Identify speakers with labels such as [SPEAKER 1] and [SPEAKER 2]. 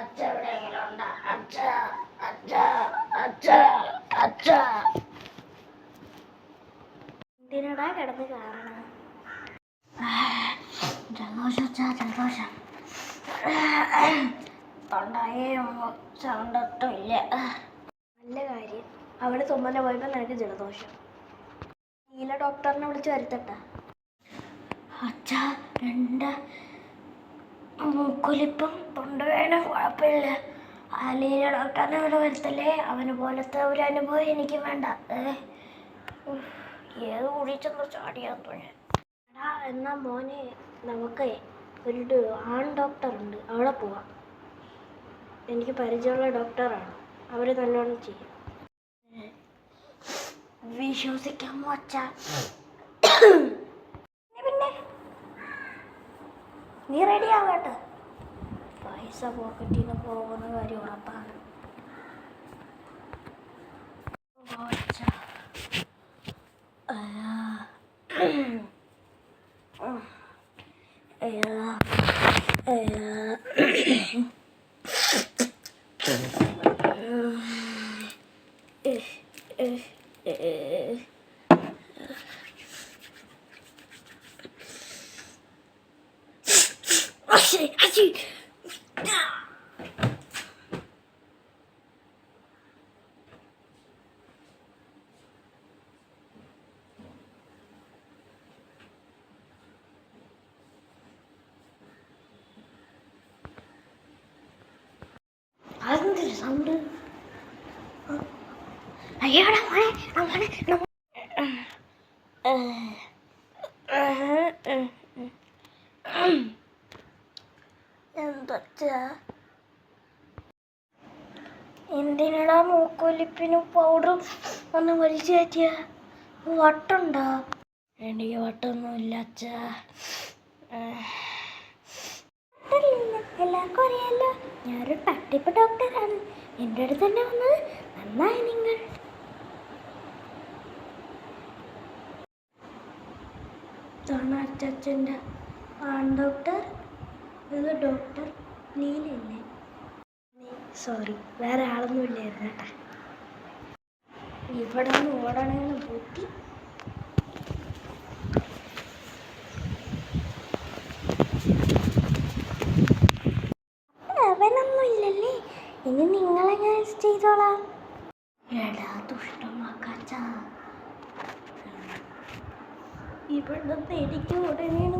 [SPEAKER 1] അച്ഛ എവിടെയെങ്കിലും ഉണ്ടോ? അച്ഛ അച്ഛ അച്ഛ അച്ഛ. എന്തിനടാ കിടന്ന് കാണണം?
[SPEAKER 2] ജലദോഷം ജലദോഷം. തൊണ്ടായേ സൗണ്ട് ഒട്ടും ഇല്ല
[SPEAKER 1] നല്ല കാര്യം. അവിടെ തുമ്മല പോയപ്പോൾ നിനക്ക് ജലദോഷം. നീല ഡോക്ടറിനെ വിളിച്ച് വരുത്തട്ട.
[SPEAKER 2] അച്ഛ രണ്ട് മൂക്കൊലിപ്പും തൊണ്ടവേദന കുഴപ്പമില്ല. അലീല ഡോക്ടറിനെ ഇവിടെ വരുത്തല്ലേ? അവന് പോലത്തെ ഒരു അനുഭവം എനിക്ക് വേണ്ട. ഏത് കുടിച്ചെന്ന് ചാടിയാത്തോ ഞാൻ
[SPEAKER 1] എടാ എന്നാ മോനെ നമുക്ക് ഒരു ആൺ ഡോക്ടറുണ്ട്. അവിടെ പോവാം. എനിക്ക് പരിചയമുള്ള ഡോക്ടറാണ്. അവർ നല്ലോണം ചെയ്യും.
[SPEAKER 2] വിശ്വസിക്കാമോ അച്ഛാ
[SPEAKER 1] നീ റെഡി ആവട്ടെ?
[SPEAKER 2] പൈസ പോക്കറ്റിൽ നിന്ന് പോകുന്ന കാര്യം ഉറപ്പാണ്. Eh, eh, അയ്യാ. Kaçın. Hazır sandım. Uh huh. aman, aman. എന്തിനടാ മൂക്കൊലിപ്പിനും പൗഡർ ഒന്ന് വലിച്ചു കയറ്റിയ? വട്ടുണ്ടോ? എനിക്ക് വട്ടൊന്നുമില്ല അച്ഛാ എല്ലാവർക്കും അറിയാലോ ഞാനൊരു തട്ടിപ്പ് ഡോക്ടറാണ് എന്റെ അടുത്ത് തന്നെ വന്നത് നന്നായി നിങ്ങൾ. ഇതാണ് അച്ചച്ചന്റെ ആൺ ഡോക്ടർ ഇത് ഡോക്ടർ ലീലല്ലേ
[SPEAKER 1] സോറി വേറെ ആളൊന്നും ഇല്ലായിരുന്നു. കേട്ടാ
[SPEAKER 2] ഇവിടെ നിന്ന് ഓടണമെന്ന് പൂട്ടി. അവനൊന്നും ഇനി ഞാൻ ചെയ്തോളാം. എടാ ദുഷ്ടമാക്കാച്ച ഇവിടെ എനിക്ക് ഉടനെയാണ്